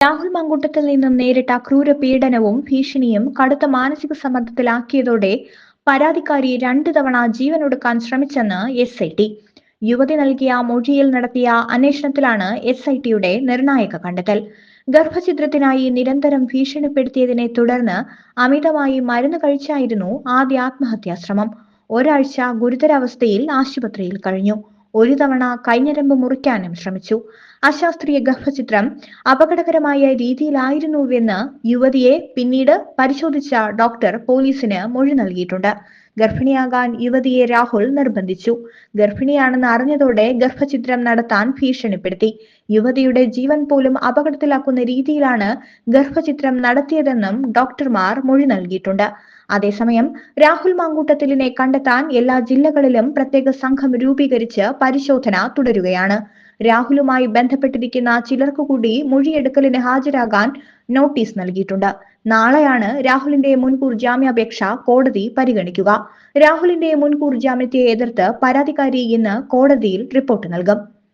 രാഹുൽ മങ്കൂട്ടത്തിൽ നിന്നും നേരിട്ട ക്രൂര പീഡനവും ഭീഷണിയും കടുത്ത മാനസിക സമ്മർദ്ദത്തിലാക്കിയതോടെ പരാതിക്കാരി രണ്ടു തവണ ജീവനൊടുക്കാൻ ശ്രമിച്ചെന്ന് എസ് ഐ ടി യുവതി നൽകിയ മൊഴിയിൽ നടത്തിയ അന്വേഷണത്തിലാണ് എസ് ഐ ടിയുടെ നിർണായക കണ്ടെത്തൽ. ഗർഭഛിദ്രത്തിനായി നിരന്തരം ഭീഷണിപ്പെടുത്തിയതിനെ തുടർന്ന് അമിതമായി മരുന്ന് കഴിച്ചായിരുന്നു ആദ്യ ആത്മഹത്യാ ശ്രമം. ഒരാഴ്ച ഗുരുതരാവസ്ഥയിൽ ആശുപത്രിയിൽ കഴിഞ്ഞു. ഒരു തവണ കൈഞ്ഞരമ്പ് മുറിക്കാനും ശ്രമിച്ചു. അശാസ്ത്രീയ ഗർഭചിത്രം അപകടകരമായ രീതിയിലായിരുന്നുവെന്ന് യുവതിയെ പിന്നീട് പരിശോധിച്ച ഡോക്ടർ പോലീസിന് മൊഴി നൽകിയിട്ടുണ്ട്. ഗർഭിണിയാകാൻ യുവതിയെ രാഹുൽ നിർബന്ധിച്ചു. ഗർഭിണിയാണെന്ന് അറിഞ്ഞതോടെ ഗർഭചിത്രം നടത്താൻ ഭീഷണിപ്പെടുത്തി. യുവതിയുടെ ജീവൻ പോലും അപകടത്തിലാക്കുന്ന രീതിയിലാണ് ഗർഭചിത്രം നടത്തിയതെന്നും ഡോക്ടർമാർ മൊഴി നൽകിയിട്ടുണ്ട്. അതേസമയം രാഹുൽ മാങ്കൂട്ടത്തിലിനെ കണ്ടെത്താൻ എല്ലാ ജില്ലകളിലും പ്രത്യേക സംഘം രൂപീകരിച്ച് പരിശോധന തുടരുകയാണ്. രാഹുലുമായി ബന്ധപ്പെട്ടിരിക്കുന്ന ചിലർക്കു കൂടി മൊഴിയെടുക്കലിന് ഹാജരാകാൻ നോട്ടീസ് നൽകിയിട്ടുണ്ട്. നാളെയാണ് രാഹുലിന്റെ മുൻകൂർ ജാമ്യാപേക്ഷ കോടതി പരിഗണിക്കുക. രാഹുലിന്റെ മുൻകൂർ ജാമ്യത്തെ എതിർത്ത് പരാതിക്കാരി ഇന്ന് കോടതിയിൽ റിപ്പോർട്ട് നൽകും.